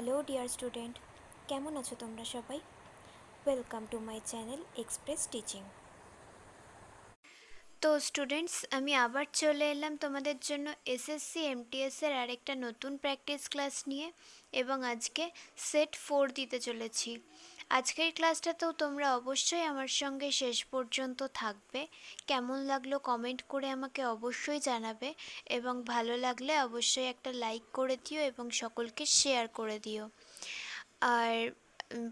Hello dear student, কেমন আছো তোমরা সবাই? Welcome to my channel express teaching. তো স্টুডেন্টস, আমি আবার চলে এলাম তোমাদের জন্য এসএসসি এমটিএসের আরেকটা নতুন প্র্যাকটিস ক্লাস নিয়ে এবং আজকে সেট ফোর দিতে চলেছি। আজকের ক্লাসটাতেও তোমরা অবশ্যই আমার সঙ্গে শেষ পর্যন্ত থাকবে। কেমন লাগল কমেন্ট করে আমাকে অবশ্যই জানাবে এবং ভালো লাগলে অবশ্যই একটা লাইক করে দিও এবং সকলকে শেয়ার করে দিও। আর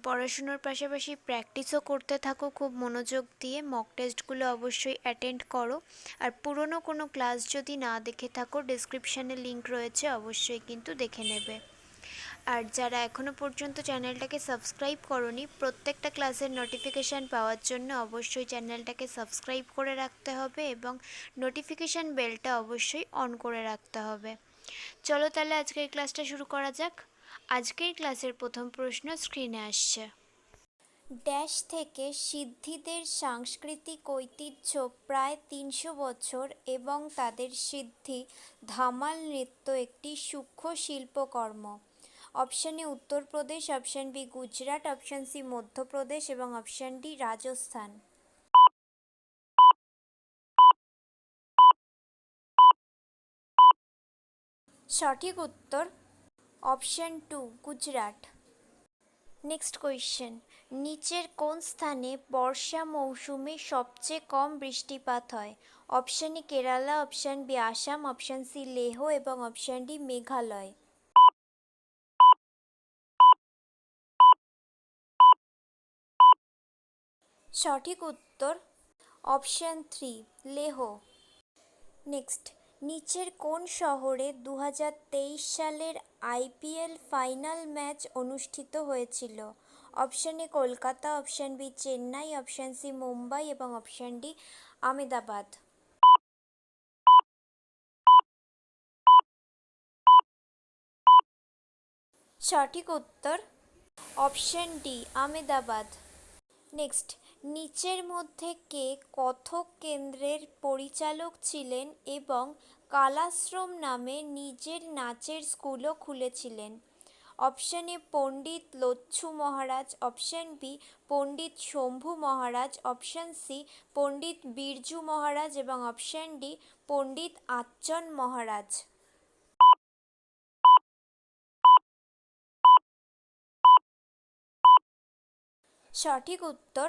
পড়াশুনোর পাশাপাশি প্র্যাকটিসও করতে থাকো খুব মনোযোগ দিয়ে মক টেস্টগুলো অবশ্যই অ্যাটেন্ড করো। আর পুরনো কোনো ক্লাস যদি না দেখে থাকো ডিসক্রিপশানে লিংক রয়েছে, অবশ্যই কিন্তু দেখে নেবে। আর যারা এখনও পর্যন্ত চ্যানেলটাকে সাবস্ক্রাইব করনি, প্রত্যেকটা ক্লাসের নোটিফিকেশান পাওয়ার জন্য অবশ্যই চ্যানেলটাকে সাবস্ক্রাইব করে রাখতে হবে এবং নোটিফিকেশান বেলটা অবশ্যই অন করে রাখতে হবে। চলো তাহলে আজকের ক্লাসটা শুরু করা যাক। আজকের ক্লাসের প্রথম প্রশ্ন স্ক্রিনে আসছে। ড্যাশ থেকে সিদ্ধিদের সাংস্কৃতিক ঐতিহ্য প্রায় তিনশো বছর এবং তাদের সিদ্ধি, ধামাল নৃত্য একটি সূক্ষ্ম শিল্পকর্ম। Option A Uttar Pradesh option B Gujarat, option C Madhya Pradesh এবং অপশান ডি রাজস্থান। সঠিক উত্তর option two Gujarat. Next question, নিচের কোন স্থানে বর্ষা মৌসুমে সবচেয়ে কম বৃষ্টিপাত হয়? Option A Kerala, option B Assam, option C Leh এবং অপশান ডি মেঘালয়। সঠিক উত্তর অপশান থ্রি, লেহ। নেক্সট, নিচের কোন শহরে দু হাজার তেইশ সালের আইপিএল ফাইনাল ম্যাচ অনুষ্ঠিত হয়েছিল? Option A Kolkata, option B Chennai, option C Mumbai এবং অপশান ডি আমেদাবাদ সঠিক উত্তর অপশান ডি আমেদাবাদ নেক্সট নিচের মধ্যে কে কথক কেন্দ্রের পরিচালক ছিলেন এবং কালাশ্রম নামে নিজের নাচের স্কুলও খুলেছিলেন। Option A Pandit Lacchu Maharaj, option B Pandit Shambhu Maharaj, option C Pandit Birju Maharaj এবং অপশান ডি পণ্ডিত আচ্চন মহারাজ। সঠিক উত্তর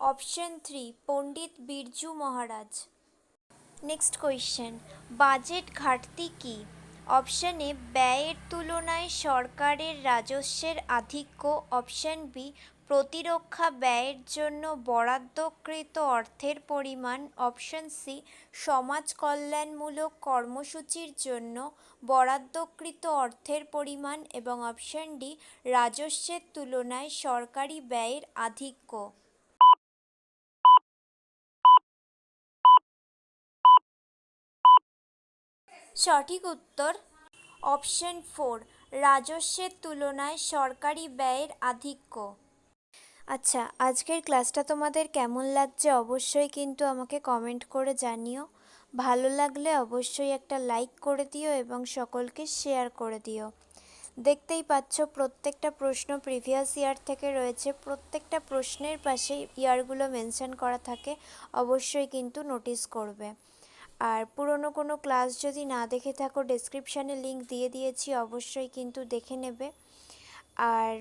option three, Pandit Birju Maharaj. Next question budget ঘাটতি কি? অপশান ব্যয়ের তুলনায় সরকারের রাজস্বের আধিক্য। অপশান বি প্রতিরক্ষা ব্যয়ের জন্য বরাদ্দকৃত অর্থের পরিমাণ। অপশান সি সমাজ কল্যাণমূলক কর্মসূচির জন্য বরাদ্দকৃত অর্থের পরিমাণ। এবং অপশান ডি রাজস্বের তুলনায় সরকারি ব্যয়ের আধিক্য। সঠিক উত্তর অপশন ফোর, রাজস্বের তুলনায় সরকারি ব্যয়ের আধিক্য। আচ্ছা আজকের ক্লাসটা তোমাদের কেমন লাগছে অবশ্যই কিন্তু আমাকে কমেন্ট করে জানিও। ভালো লাগলে অবশ্যই একটা লাইক করে দিও এবং সকলকে শেয়ার করে দিও। দেখতেই পাচ্ছ প্রত্যেকটা প্রশ্ন প্রিভিয়াস ইয়ার থেকে রয়েছে। প্রত্যেকটা প্রশ্নের পাশে ইয়ারগুলো মেনশন করা থাকে। অবশ্যই কিন্তু নোটিস করবে। আর পুরনো কোনো ক্লাস যদি না দেখে থাকো ডেসক্রিপশানে লিংক দিয়ে দিয়েছি, অবশ্যই কিন্তু দেখে নেবে। আর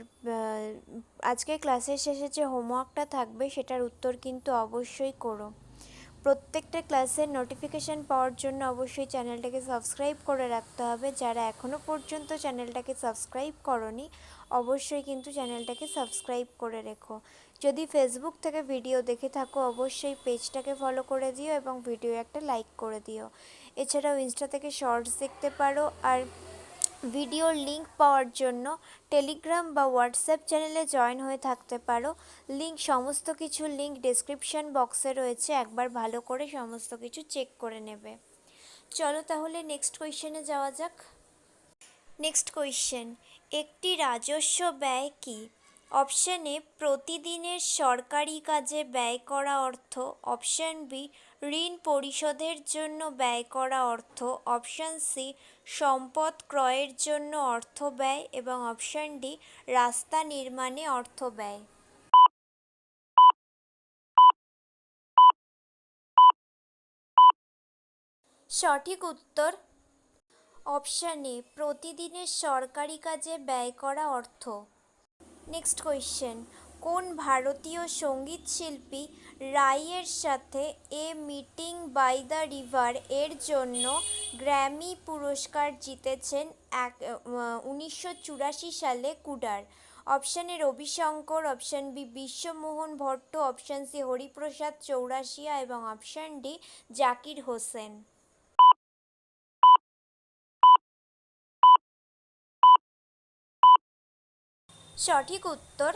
আজকে ক্লাসের শেষে যে হোমওয়ার্কটা থাকবে, সেটার উত্তর কিন্তু অবশ্যই করো। প্রত্যেকটা ক্লাসের নোটিফিকেশান পাওয়ার জন্য অবশ্যই চ্যানেলটাকে সাবস্ক্রাইব করে রাখতে হবে। যারা এখনও পর্যন্ত চ্যানেলটাকে সাবস্ক্রাইব করনি, অবশ্যই কিন্তু চ্যানেলটাকে সাবস্ক্রাইব করে রেখো। যদি ফেসবুক থেকে ভিডিও দেখে থাকো, অবশ্যই পেজটাকে ফলো করে দিও এবং ভিডিও একটা লাইক করে দিও। এছাড়াও ইনস্টা থেকে শর্টস দেখতে পারো আর ভিডিওর লিংক পাওয়ার জন্য টেলিগ্রাম বা হোয়াটসঅ্যাপ চ্যানেলে জয়েন হয়ে থাকতে পারো। লিংক সমস্ত কিছু লিংক ডেসক্রিপশন বক্সে রয়েছে, একবার ভালো করে সমস্ত কিছু চেক করে নেবে। চলো তাহলে নেক্সট কোয়েশ্চেনে যাওয়া যাক। নেক্সট কোয়েশ্চেন একটি রাজস্ব ব্যয় কি? অপশান এ প্রতিদিনের সরকারি কাজে ব্যয় করা অর্থ। অপশান বি ঋণ পরিশোধের জন্য ব্যয় করা অর্থ। অপশান সি সম্পদ ক্রয়ের জন্য অর্থ ব্যয়। এবং অপশান ডি রাস্তা নির্মাণে অর্থ ব্যয়। সঠিক উত্তর? অপশান এ প্রতিদিনের সরকারি কাজে ব্যয় করা অর্থ। নেক্সট কোয়েশ্চেন কোন ভারতীয় সংগীত শিল্পী রাইয়ের সাথে A meeting by the river এর জন্য গ্র্যামি পুরস্কার জিতেছেন এক উনিশশো চুরাশি সালে কুডার? Option Ravi Shankar option B Vishwa Mohan Bhatt option C Hariprasad Chaurasia এবং অপশান ডি জাকির হোসেন। সঠিক উত্তর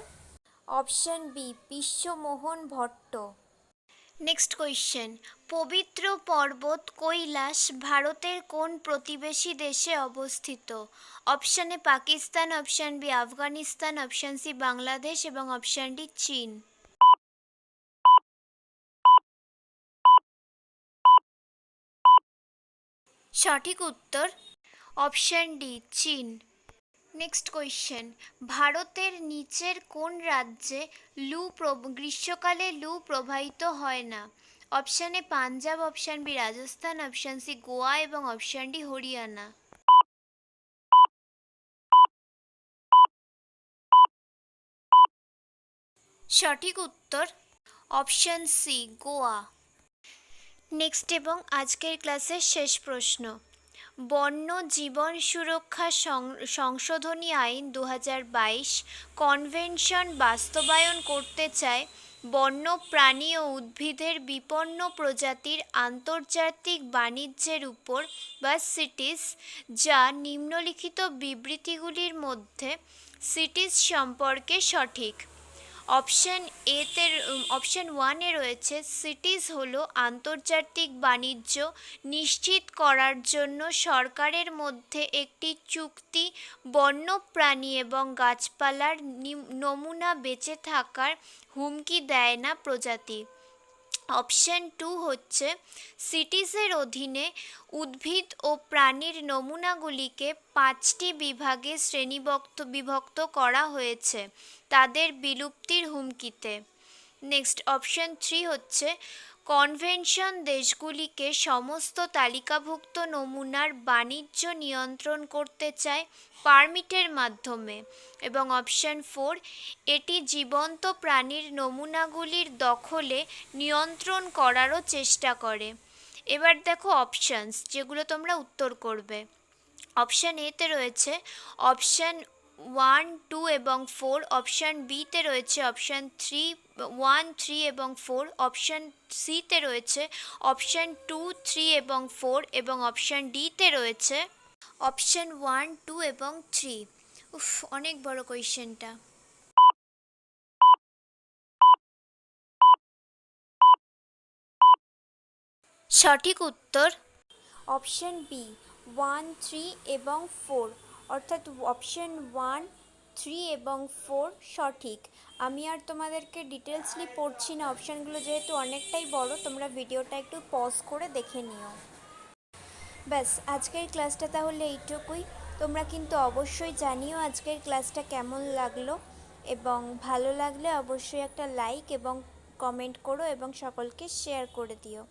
option B Vishwa Mohan Bhatt. Next question পবিত্র পর্বত কৈলাস ভারতের কোন প্রতিবেশী দেশে অবস্থিত? Option Pakistan option B Afghanistan option C Bangladesh এবং অপশান ডি চীন। সঠিক উত্তর অপশান ডি চীন। নেক্সট কোয়েশ্চেন ভারতের নিচের কোন রাজ্যে লু গ্রীষ্মকালে লু প্রবাহিত হয় না? Option A Punjab option B Rajasthan option C Goa এবং অপশান ডি হরিয়ানা। সঠিক উত্তর অপশান সি গোয়া। নেক্সট এবং আজকের ক্লাসের শেষ প্রশ্ন। বন্য জীবন সুরক্ষা সংশোধনী আইন দু কনভেনশন বাস্তবায়ন করতে চায় বন্য প্রাণী ও উদ্ভিদের বিপন্ন প্রজাতির আন্তর্জাতিক বাণিজ্যের উপর বা সিটিস, যা নিম্নলিখিত বিবৃতিগুলির মধ্যে সিটিস সম্পর্কে সঠিক। অপশান এতে অপশান ওয়ানে রয়েছে সিটিজ হলো আন্তর্জাতিক বাণিজ্য নিশ্চিত করার জন্য সরকারের মধ্যে একটি চুক্তি, বন্যপ্রাণী এবং গাছপালার নমুনা বেঁচে থাকার হুমকি দেয় না প্রজাতি। অপশান টু হচ্ছে সিটিসের অধীনে উদ্ভিদ ও প্রাণীর নমুনাগুলিকে পাঁচটি বিভাগে শ্রেণীবক্ত বিভক্ত করা হয়েছে তাদের বিলুপ্তির হুমকিতে। নেক্সট অপশন থ্রি হচ্ছে কনভেনশন দেশগুলিকে সমস্ত তালিকাভুক্ত নমুনার বাণিজ্য নিয়ন্ত্রণ করতে চায় পারমিটের মাধ্যমে এবং অপশান ফোর, এটি জীবন্ত প্রাণীর নমুনাগুলির দখলে নিয়ন্ত্রণ করারও চেষ্টা করে। এবার দেখো অপশানস, যেগুলো তোমরা উত্তর করবে। অপশান এতে রয়েছে অপশান ওয়ান, টু এবং ফোর, অপশান বিতে রয়েছে অপশান থ্রি, ওয়ান, থ্রি এবং ফোর, অপশান সিতে রয়েছে অপশান টু, থ্রি এবং ফোর এবং অপশান ডিতে রয়েছে অপশান ওয়ান, টু এবং থ্রি। উফ, অনেক বড় কোয়েশ্চেনটা। সঠিক উত্তর অপশান বি, ওয়ান, থ্রি এবং ফোর। অর্থাৎ অপশন ওয়ান থ্রি এবং ফোর সঠিক। আমি আর তোমাদেরকে ডিটেলসলি পড়ছি না অপশানগুলো যেহেতু অনেকটাই বড়, তোমরা ভিডিওটা একটু পজ করে দেখে নিও। ব্যাস, আজকের ক্লাসটা তাহলে এইটুকুই। তোমরা কিন্তু অবশ্যই জানিও আজকের ক্লাসটা কেমন লাগল এবং ভালো লাগলে অবশ্যই একটা লাইক এবং কমেন্ট করো এবং সকলকে শেয়ার করে দিও।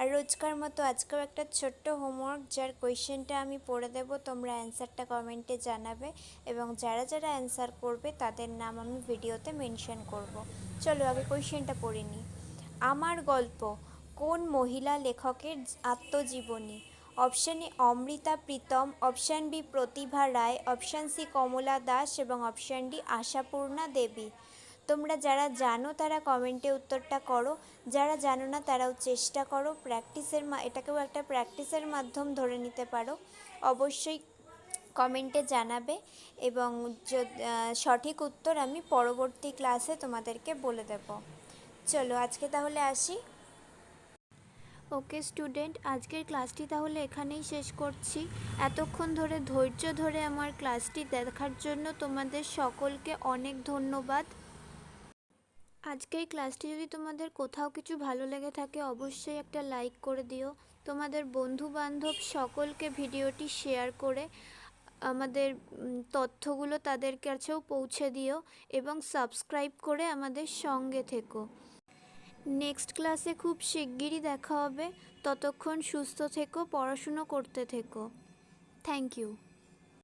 আর রোজকার মতো আজকেও একটা ছোট্ট হোমওয়ার্ক যার কোয়েশ্চেনটা আমি পড়ে দেবো, তোমরা অ্যান্সারটা কমেন্টে জানাবে এবং যারা যারা অ্যান্সার করবে, তাদের নাম আমি ভিডিওতে মেনশন করব। চলো আগে কোয়েশ্চেনটা পড়ে নিই। আমার গল্প, কোন মহিলা লেখকের আত্মজীবনী? Option A Amrita Pritam option B Pratibha Ray option C Kamala Das এবং অপশান ডি আশাপূর্ণা দেবী। তোমরা যারা জানো তারা কমেন্টে উত্তরটা করো, যারা জানো না তারাও চেষ্টা করো, প্র্যাকটিসের এটাকেও একটা প্র্যাকটিসের মাধ্যম ধরে নিতে পারো। অবশ্যই কমেন্টে জানাবে এবং সঠিক উত্তর আমি পরবর্তী ক্লাসে তোমাদেরকে বলে দেব। চলো আজকে তাহলে আসি। ওকে স্টুডেন্ট, আজকের ক্লাসটি তাহলে এখানেই শেষ করছি। এতক্ষণ ধরে ধৈর্য ধরে আমার ক্লাসটি দেখার জন্য তোমাদের সকলকে অনেক ধন্যবাদ। আজকের ক্লাসটি যদি তোমাদের কোথাও কিছু ভালো লেগে থাকে, অবশ্যই একটা লাইক করে দিও। তোমাদের বন্ধু বান্ধব সকলকে ভিডিওটি শেয়ার করে আমাদের তথ্যগুলো তাদের কাছেও পৌঁছে দিও এবং সাবস্ক্রাইব করে আমাদের সঙ্গে থেকো। নেক্সট ক্লাসে খুব শিগগিরই দেখা হবে। ততক্ষণ সুস্থ থেকো, পড়াশুনো করতে থেকো। Thank you.